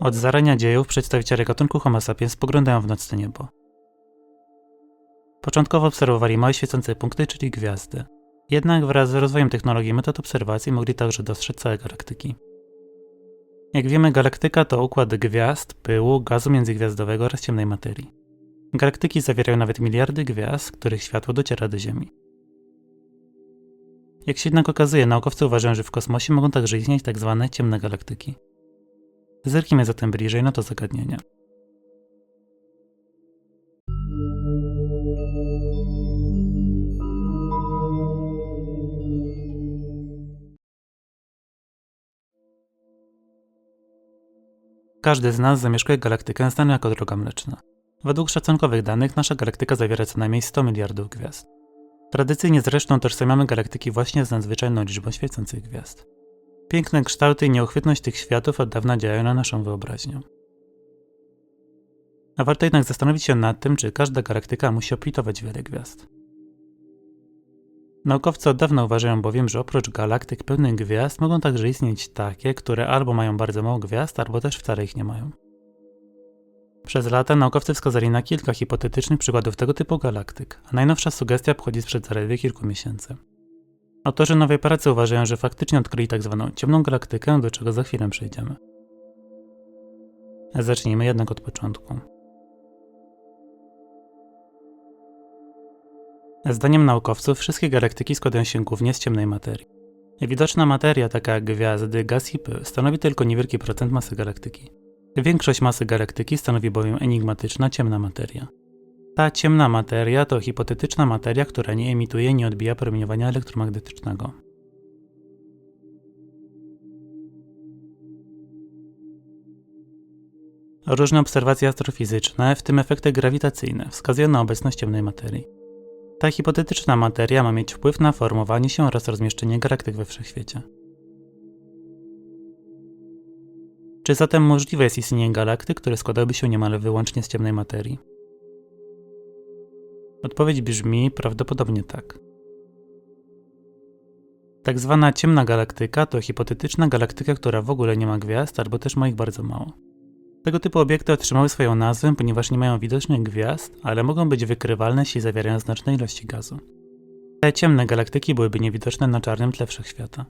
Od zarania dziejów przedstawiciele gatunku Homo sapiens spoglądają w nocne niebo. Początkowo obserwowali małe świecące punkty, czyli gwiazdy. Jednak wraz z rozwojem technologii metod obserwacji mogli także dostrzec całe galaktyki. Jak wiemy, galaktyka to układ gwiazd, pyłu, gazu międzygwiazdowego oraz ciemnej materii. Galaktyki zawierają nawet miliardy gwiazd, których światło dociera do Ziemi. Jak się jednak okazuje, naukowcy uważają, że w kosmosie mogą także istnieć tak zwane ciemne galaktyki. Zerknijmy zatem bliżej na to zagadnienie. Każdy z nas zamieszkuje galaktykę znaną jako droga mleczna. Według szacunkowych danych nasza galaktyka zawiera co najmniej 100 miliardów gwiazd. Tradycyjnie zresztą tożsamiamy galaktyki właśnie z nadzwyczajną liczbą świecących gwiazd. Piękne kształty i nieuchwytność tych światów od dawna działają na naszą wyobraźnię. A warto jednak zastanowić się nad tym, czy każda galaktyka musi oplitować wiele gwiazd. Naukowcy od dawna uważają bowiem, że oprócz galaktyk pełnych gwiazd mogą także istnieć takie, które albo mają bardzo mało gwiazd, albo też wcale ich nie mają. Przez lata naukowcy wskazali na kilka hipotetycznych przykładów tego typu galaktyk, a najnowsza sugestia pochodzi sprzed zaledwie kilku miesięcy. Autorzy nowej pracy uważają, że faktycznie odkryli tak zwaną ciemną galaktykę, do czego za chwilę przejdziemy. Zacznijmy jednak od początku. Zdaniem naukowców wszystkie galaktyki składają się głównie z ciemnej materii. Widoczna materia, taka jak gwiazdy, gaz i pył, stanowi tylko niewielki procent masy galaktyki. Większość masy galaktyki stanowi bowiem enigmatyczna ciemna materia. Ta ciemna materia to hipotetyczna materia, która nie emituje i nie odbija promieniowania elektromagnetycznego. Różne obserwacje astrofizyczne, w tym efekty grawitacyjne, wskazują na obecność ciemnej materii. Ta hipotetyczna materia ma mieć wpływ na formowanie się oraz rozmieszczenie galaktyk we wszechświecie. Czy zatem możliwe jest istnienie galaktyk, które składałyby się niemal wyłącznie z ciemnej materii? Odpowiedź brzmi prawdopodobnie tak. Tak zwana ciemna galaktyka to hipotetyczna galaktyka, która w ogóle nie ma gwiazd, albo też ma ich bardzo mało. Tego typu obiekty otrzymały swoją nazwę, ponieważ nie mają widocznych gwiazd, ale mogą być wykrywalne, jeśli zawierają znaczne ilości gazu. Te ciemne galaktyki byłyby niewidoczne na czarnym tle wszechświata.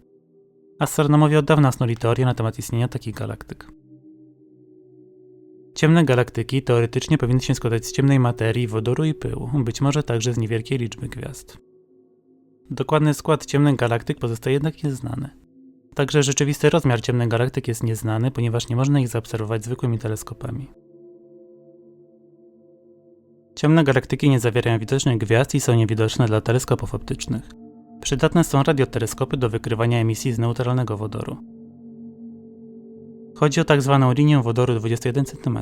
Astronomowie od dawna snuli teorię na temat istnienia takich galaktyk. Ciemne galaktyki teoretycznie powinny się składać z ciemnej materii, wodoru i pyłu, być może także z niewielkiej liczby gwiazd. Dokładny skład ciemnych galaktyk pozostaje jednak nieznany. Także rzeczywisty rozmiar ciemnych galaktyk jest nieznany, ponieważ nie można ich zaobserwować zwykłymi teleskopami. Ciemne galaktyki nie zawierają widocznych gwiazd i są niewidoczne dla teleskopów optycznych. Przydatne są radioteleskopy do wykrywania emisji z neutralnego wodoru. Chodzi o tak zwaną linię wodoru 21 cm,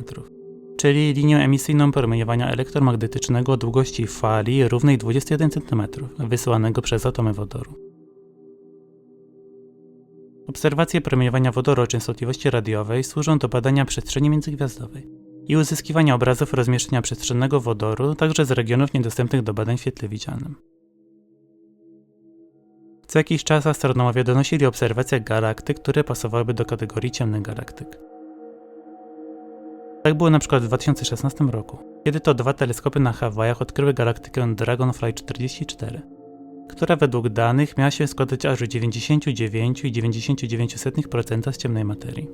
czyli linię emisyjną promieniowania elektromagnetycznego o długości fali równej 21 cm, wysyłanego przez atomy wodoru. Obserwacje promieniowania wodoru o częstotliwości radiowej służą do badania przestrzeni międzygwiazdowej i uzyskiwania obrazów rozmieszczenia przestrzennego wodoru także z regionów niedostępnych do badań w świetle widzianym. Co jakiś czas astronomowie donosili o obserwacjach galaktyk, które pasowałyby do kategorii ciemnych galaktyk. Tak było na przykład w 2016 roku, kiedy to dwa teleskopy na Hawajach odkryły galaktykę Dragonfly 44, która według danych miała się składać aż 99,99% z ciemnej materii.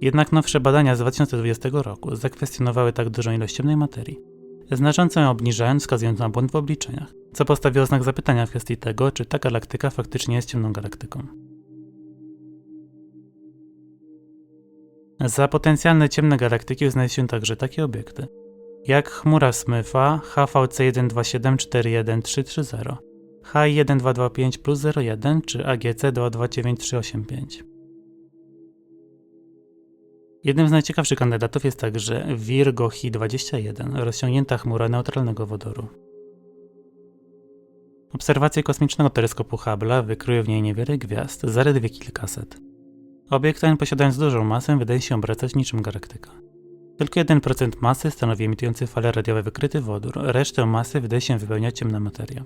Jednak nowsze badania z 2020 roku zakwestionowały tak dużą ilość ciemnej materii, znacząco ją obniżając, wskazując na błąd w obliczeniach, co postawiło znak zapytania w kwestii tego, czy ta galaktyka faktycznie jest ciemną galaktyką. Za potencjalne ciemne galaktyki uznaje się także takie obiekty, jak chmura Smitha HVC 12741330, H1225 plus 01 czy AGC 229385. Jednym z najciekawszych kandydatów jest także Virgo Hi-21, rozciągnięta chmura neutralnego wodoru. Obserwacje kosmicznego teleskopu Hubble'a wykryły w niej niewiele gwiazd, zaledwie kilkaset. Obiekt ten posiadając dużą masę wydaje się obracać niczym galaktyka. Tylko 1% masy stanowi emitujący fale radiowe wykryty wodór, resztę masy wydaje się wypełniać ciemna materia.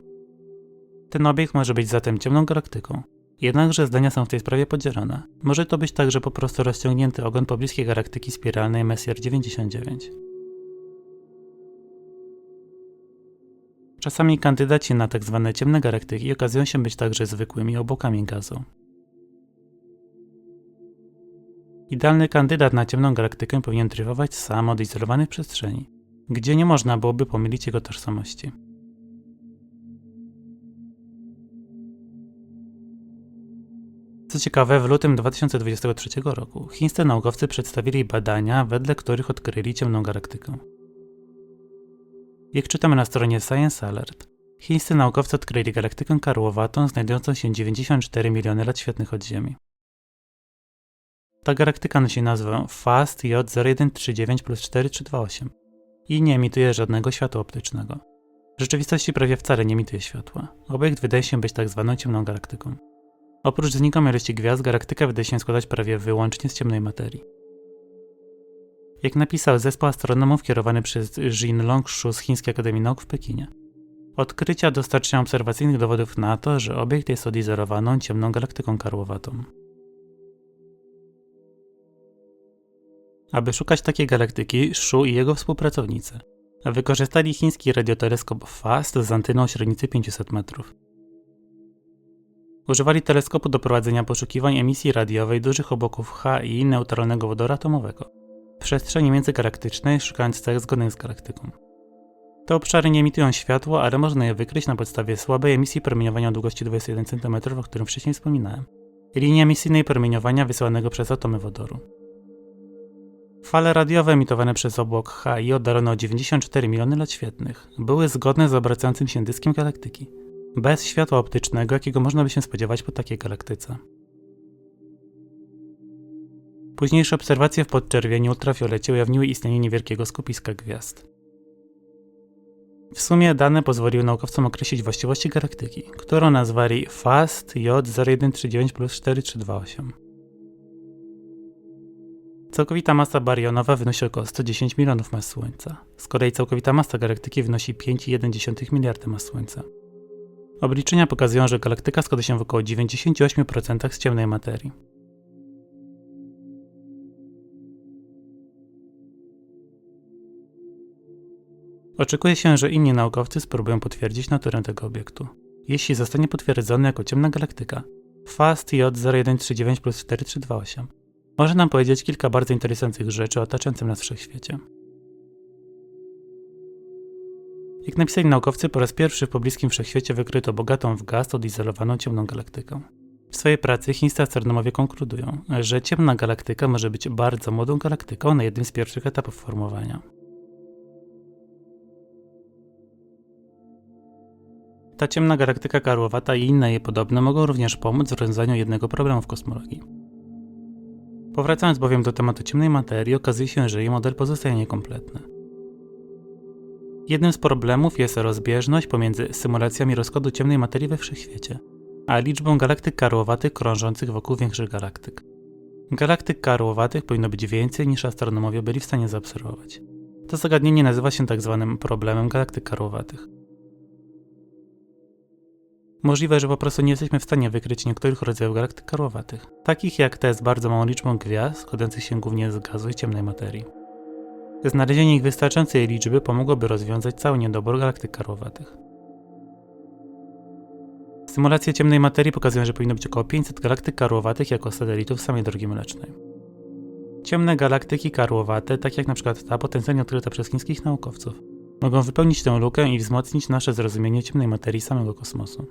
Ten obiekt może być zatem ciemną galaktyką, Jednakże zdania są w tej sprawie podzielone. Może to być także po prostu rozciągnięty ogon pobliskiej galaktyki spiralnej Messier 99. Czasami kandydaci na tzw. Tak ciemne galaktyki okazują się być także zwykłymi obłokami gazu. Idealny kandydat na ciemną galaktykę powinien dryfować sam w przestrzeni, gdzie nie można byłoby pomylić jego tożsamości. Co ciekawe, w lutym 2023 roku chińscy naukowcy przedstawili badania, wedle których odkryli ciemną galaktykę. Jak czytamy na stronie Science Alert, chińscy naukowcy odkryli galaktykę karłowatą znajdującą się 94 miliony lat świetnych od Ziemi. Ta galaktyka nosi nazwę FAST J0139 plus 4328 i nie emituje żadnego światła optycznego. W rzeczywistości prawie wcale nie emituje światła. Obiekt wydaje się być tak zwaną ciemną galaktyką. Oprócz znikomej gwiazd, galaktyka wydaje się składać prawie wyłącznie z ciemnej materii. Jak napisał zespół astronomów kierowany przez Jin Longshu z Chińskiej Akademii Nauk w Pekinie. Odkrycia dostarczają obserwacyjnych dowodów na to, że obiekt jest odizolowaną ciemną galaktyką karłowatą. Aby szukać takiej galaktyki, Shu i jego współpracownicy wykorzystali chiński radioteleskop FAST z anteną o średnicy 500 metrów. Używali teleskopu do prowadzenia poszukiwań emisji radiowej dużych obłoków H i neutralnego wodoru atomowego w przestrzeni międzygalaktycznej, szukając cech zgodnych z galaktyką. Te obszary nie emitują światła, ale można je wykryć na podstawie słabej emisji promieniowania o długości 21 cm, o którym wcześniej wspominałem, i linii emisyjnej promieniowania wysyłanego przez atomy wodoru. Fale radiowe emitowane przez obłok HI oddalone o 94 miliony lat świetlnych były zgodne z obracającym się dyskiem galaktyki, bez światła optycznego, jakiego można by się spodziewać po takiej galaktyce. Późniejsze obserwacje w podczerwieni ultrafiolecie ujawniły istnienie niewielkiego skupiska gwiazd. W sumie dane pozwoliły naukowcom określić właściwości galaktyki, którą nazwali FAST J0139 plus 4328. Całkowita masa barionowa wynosi około 110 milionów mas Słońca. Z kolei całkowita masa galaktyki wynosi 5,1 miliarda mas Słońca. Obliczenia pokazują, że galaktyka składa się w około 98% z ciemnej materii. Oczekuje się, że inni naukowcy spróbują potwierdzić naturę tego obiektu. Jeśli zostanie potwierdzony jako ciemna galaktyka, FAST J0139 plus 4328 może nam powiedzieć kilka bardzo interesujących rzeczy o otaczającym nas wszechświecie. Jak napisali naukowcy, po raz pierwszy w pobliskim wszechświecie wykryto bogatą w gaz odizolowaną ciemną galaktykę. W swojej pracy chińscy astronomowie konkludują, że ciemna galaktyka może być bardzo młodą galaktyką na jednym z pierwszych etapów formowania. Ta ciemna galaktyka karłowata i inne jej podobne mogą również pomóc w rozwiązaniu jednego problemu w kosmologii. Powracając bowiem do tematu ciemnej materii, okazuje się, że jej model pozostaje niekompletny. Jednym z problemów jest rozbieżność pomiędzy symulacjami rozkładu ciemnej materii we wszechświecie, a liczbą galaktyk karłowatych krążących wokół większych galaktyk. Galaktyk karłowatych powinno być więcej niż astronomowie byli w stanie zaobserwować. To zagadnienie nazywa się. Tak problemem galaktyk karłowatych. Możliwe, że po prostu nie jesteśmy w stanie wykryć niektórych rodzajów galaktyk karłowatych, takich jak te z bardzo małą liczbą gwiazd, składających się głównie z gazu i ciemnej materii. Znalezienie ich wystarczającej liczby pomogłoby rozwiązać cały niedobór galaktyk karłowatych. Symulacje ciemnej materii pokazują, że powinno być około 500 galaktyk karłowatych jako satelitów samej drogi mlecznej. Ciemne galaktyki karłowate, tak jak np. ta potencjalnie odkryta przez chińskich naukowców, mogą wypełnić tę lukę i wzmocnić nasze zrozumienie ciemnej materii samego kosmosu.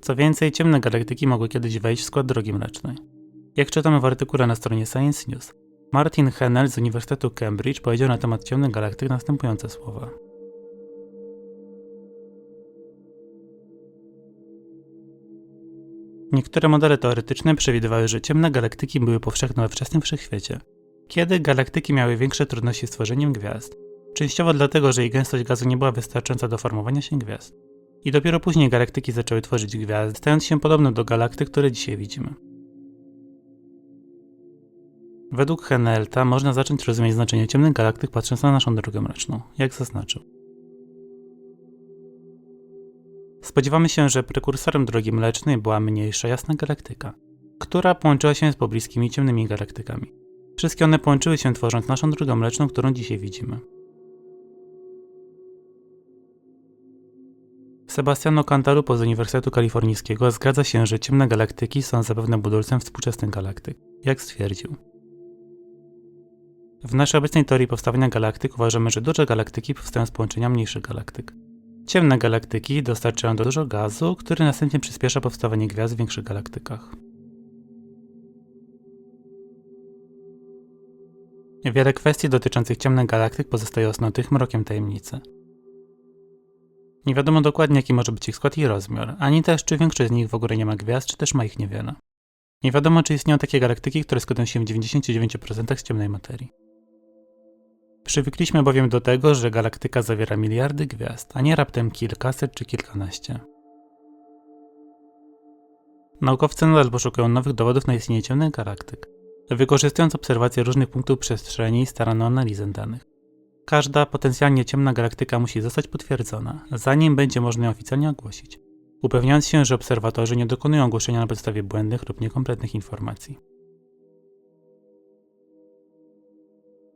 Co więcej, ciemne galaktyki mogły kiedyś wejść w skład drogi mlecznej. Jak czytamy w artykule na stronie Science News, Martin Hennel z Uniwersytetu Cambridge powiedział na temat ciemnych galaktyk następujące słowa. Niektóre modele teoretyczne przewidywały, że ciemne galaktyki były powszechne we wczesnym wszechświecie, kiedy galaktyki miały większe trudności z tworzeniem gwiazd, częściowo dlatego, że ich gęstość gazu nie była wystarczająca do formowania się gwiazd. I dopiero później galaktyki zaczęły tworzyć gwiazdy, stając się podobne do galaktyk, które dzisiaj widzimy. Według Henelta można zacząć rozumieć znaczenie ciemnych galaktyk patrząc na naszą drogę mleczną, jak zaznaczył. Spodziewamy się, że prekursorem drogi mlecznej była mniejsza jasna galaktyka, która połączyła się z pobliskimi ciemnymi galaktykami. Wszystkie one połączyły się tworząc naszą drogę mleczną, którą dzisiaj widzimy. Sebastiano Cantalupo z Uniwersytetu Kalifornijskiego zgadza się, że ciemne galaktyki są zapewne budulcem współczesnych galaktyk, jak stwierdził. W naszej obecnej teorii powstawania galaktyk uważamy, że duże galaktyki powstają z połączenia mniejszych galaktyk. Ciemne galaktyki dostarczają dużo gazu, który następnie przyspiesza powstawanie gwiazd w większych galaktykach. Wiele kwestii dotyczących ciemnych galaktyk pozostaje osnutych mrokiem tajemnicy. Nie wiadomo dokładnie, jaki może być ich skład i rozmiar, ani też, czy większość z nich w ogóle nie ma gwiazd, czy też ma ich niewiele. Nie wiadomo, czy istnieją takie galaktyki, które składają się w 99% z ciemnej materii. Przywykliśmy bowiem do tego, że galaktyka zawiera miliardy gwiazd, a nie raptem kilkaset czy kilkanaście. Naukowcy nadal poszukują nowych dowodów na istnienie ciemnych galaktyk, wykorzystując obserwacje różnych punktów przestrzeni i staraną analizę danych. Każda potencjalnie ciemna galaktyka musi zostać potwierdzona, zanim będzie można ją oficjalnie ogłosić, upewniając się, że obserwatorzy nie dokonują ogłoszenia na podstawie błędnych lub niekompletnych informacji.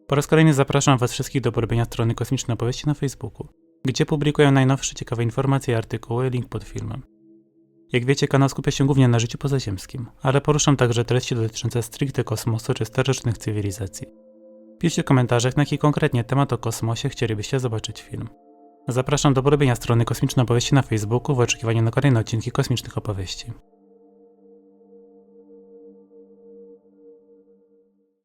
Po raz kolejny zapraszam Was wszystkich do porobienia strony Kosmiczne Opowieści na Facebooku, gdzie publikuję najnowsze ciekawe informacje i artykuły, link pod filmem. Jak wiecie, kanał skupia się głównie na życiu pozaziemskim, ale poruszam także treści dotyczące stricte kosmosu czy starożytnych cywilizacji. Piszcie w komentarzach, na jaki konkretnie temat o kosmosie chcielibyście zobaczyć film. Zapraszam do porobienia strony Kosmiczne Opowieści na Facebooku w oczekiwaniu na kolejne odcinki Kosmicznych Opowieści.